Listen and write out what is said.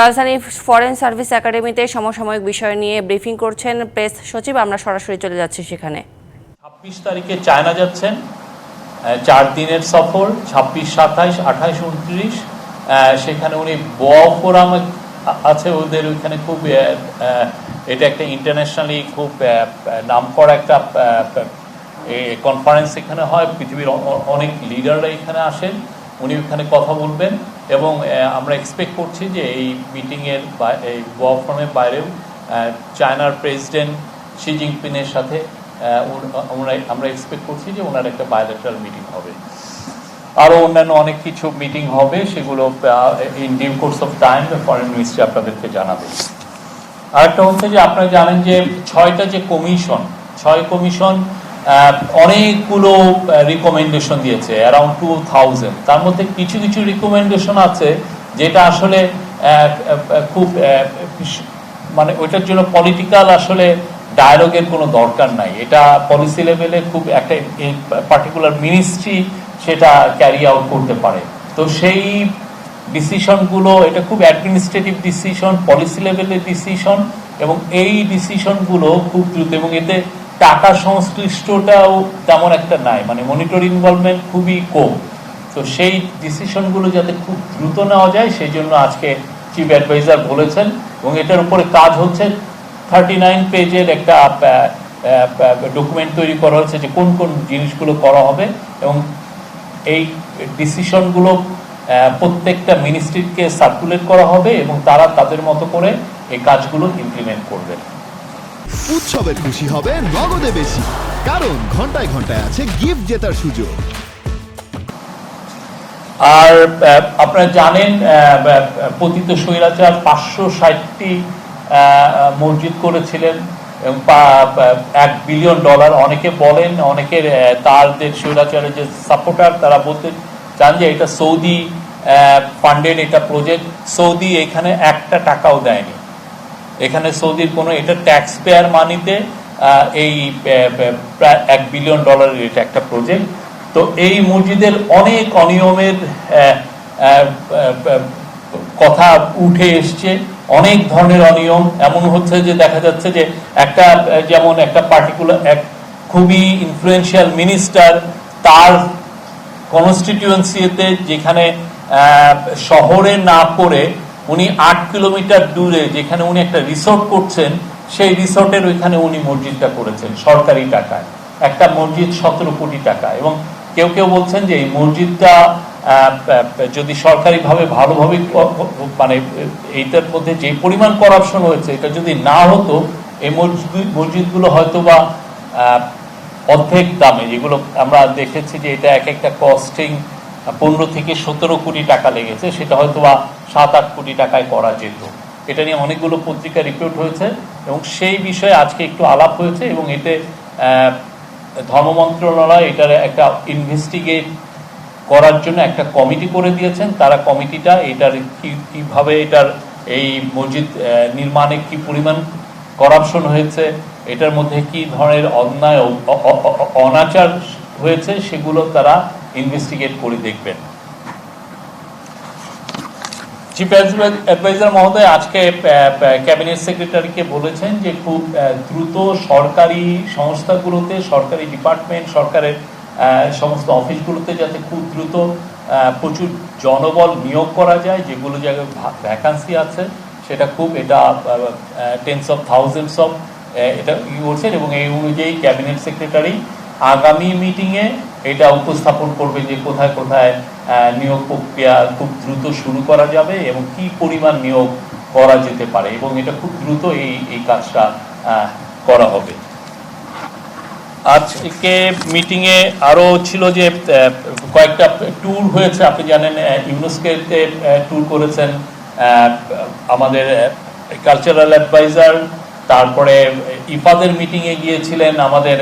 রাজধানী foreign service একাডেমিতে সমসাময়িক বিষয় নিয়ে ব্রিফিং করছেন প্রেস সচিব। আমরা সরাসরি চলে যাচ্ছি সেখানে। ছাব্বিশ তারিখে চায়না যাচ্ছেন চার দিনের সফর, ছাব্বিশ, সাতাইশ, আঠাইশ, উনত্রিশ। সেখানে উনি ব ফোরাম আছে, ওদের ওইখানে খুব এটা একটা ইন্টারন্যাশনালি খুব নাম করা একটা কনফারেন্স এখানে হয়। পৃথিবীর অনেক লিডাররা এখানে আসেন। উনি ওখানে কথা বলবেন। এবং আমরা এক্সপেক্ট করছি যে এই মিটিংয়ের এই ফোরামের বাইরেও চায়নার প্রেসিডেন্ট শি জিনপিংয়ের সাথে আমরা এক্সপেক্ট করছি যে ওনার একটা বায়োলেটারাল মিটিং হবে। আরও অন্যান্য অনেক কিছু মিটিং হবে, সেগুলো in due course of time foreign ministry আপনাদেরকে জানাবে। আরেকটা হচ্ছে যে আপনারা জানেন যে ছয়টা যে কমিশন ছয় কমিশন অনেকগুলো রিকমেন্ডেশন দিয়েছে অ্যারাউন্ড টু থাউজেন্ড তার মধ্যে কিছু কিছু রিকমেন্ডেশন আছে, যেটা আসলে খুব মানে ওইটার জন্য পলিটিক্যাল আসলে ডায়ালগের কোনো দরকার নাই। এটা পলিসি লেভেলে খুব একটা পার্টিকুলার মিনিস্ট্রি সেটা ক্যারি আউট করতে পারে। তো সেই ডিসিশনগুলো এটা খুব অ্যাডমিনিস্ট্রেটিভ ডিসিশন পলিসি লেভেলের ডিসিশন এবং এই ডিসিশনগুলো খুব দ্রুত, এবং এতে টাকা সংশ্লিষ্টটাও তেমন একটা নাই। মানে মনিটর ইনভলভমেন্ট খুবই কম। তো সেই ডিসিশনগুলো যাতে খুব দ্রুত নেওয়া যায় সেই জন্য আজকে চিফ অ্যাডভাইজার বলেছেন এবং এটার উপরে কাজ হচ্ছে। থার্টি নাইন পেজের একটা ডকুমেন্ট তৈরি করা হচ্ছে যে কোন কোন জিনিসগুলো করা হবে এবং এই ডিসিশনগুলো প্রত্যেকটা মিনিস্ট্রিকে সার্কুলেট করা হবে এবং তারা তাদের মতো করে এই কাজগুলো ইমপ্লিমেন্ট করবেন। উৎসবের খুশি হবে নগদে বেশি কারণ ঘন্টায় ঘন্টায় আছে গিফট জেতার সুযোগ। আর আপনারা জানেন পতিত স্বৈরাচার পাঁচশো ষাটটি মসজিদ করেছিলেন এক বিলিয়ন ডলার অনেকে বলেন অনেকের আহ, তাদের স্বৈরাচারের যে সাপোর্টার তারা বলতে চান যে এটা সৌদি ফান্ডেড এটা প্রজেক্ট সৌদি এখানে একটা টাকাও দেয়নি। এখানে সৌদির কোনো এটা ট্যাক্স পেয়ার মানিতে এই প্রায় এক বিলিয়ন ডলারের এটা একটা প্রজেক্ট তো এই মসজিদের অনেক অনিয়মের কথা উঠে এসছে, অনেক ধরনের অনিয়ম। এমন হচ্ছে যে দেখা যাচ্ছে যে একটা, যেমন একটা পার্টিকুলার এক খুবই ইনফ্লুয়েন্সিয়াল মিনিস্টার তার কনস্টিটিউয়েন্সিতে যেখানে শহরে না করে উনি আট কিলোমিটার দূরে যেখানে উনি একটা রিসোর্ট করছেন, সেই রিসোর্টের ওইখানে উনি মসজিদটা করেছেন, সরকারি টাকায়। একটা মসজিদ সতেরো কোটি টাকা এবং কেউ কেউ বলছেন যে এই মসজিদটা যদি সরকারিভাবে ভালোভাবে মানে এইটার মধ্যে যে পরিমাণ করাপশন হয়েছে, এটা যদি না হতো, এই মসজিদ, মসজিদগুলো হয়তো বা অর্ধেক দামে, যেগুলো আমরা দেখেছি যে এটা এক একটা কস্টিং পনেরো থেকে সতেরো কোটি টাকা লেগেছে, সেটা হয়তো বা সাত আট কোটি টাকায় করা যেত। এটা নিয়ে অনেকগুলো পত্রিকা রিপোর্ট হয়েছে এবং সেই বিষয়ে আজকে একটু আলাপ হয়েছে এবং এতে ধর্ম মন্ত্রণালয় এটার একটা ইনভেস্টিগেট করার জন্য একটা কমিটি করে দিয়েছেন। তারা কমিটিটা এটার কীভাবে এটার এই মসজিদ নির্মাণে কি পরিমাণ করাপশন হয়েছে, এটার মধ্যে কি ধরনের অন্যায় অনাচার হয়েছে, সেগুলো তারা ইনভেস্টিগেট করে দেখবেন। চিফ অ্যাডভাইজার মহোদয়, আজকে ক্যাবিনেট সেক্রেটারিকে বলেছেন যে খুব দ্রুত সরকারি সংস্থাগুলোতে, সরকারি ডিপার্টমেন্ট সরকারের সমস্ত অফিসগুলোতে যাতে খুব দ্রুত প্রচুর জনবল নিয়োগ করা যায়, যেগুলো জায়গায় ভ্যাকান্সি আছে, সেটা খুব, এটা টেন্স অফ থাউজেন্ডস অফ এটা ই করছেন এবং এই অনুযায়ী ক্যাবিনেট সেক্রেটারি আগামী মিটিংয়ে এটা উপস্থাপন করবে যে কোথায় কোথায় নিয়োগ প্রক্রিয়া খুব দ্রুত শুরু করা যাবে এবং কি পরিমাণ নিয়োগ করা যেতে পারে এবং এটা খুব দ্রুত এই এই কাজটা করা হবে। আজকে মিটিংয়ে আরও ছিল যে কয়েকটা ট্যুর হয়েছে, আপনি জানেন ইউনেস্কোতে ট্যুর করেছেন আমাদের কালচারাল অ্যাডভাইজার তারপরে ইফাদের মিটিংয়ে গিয়েছিলেন আমাদের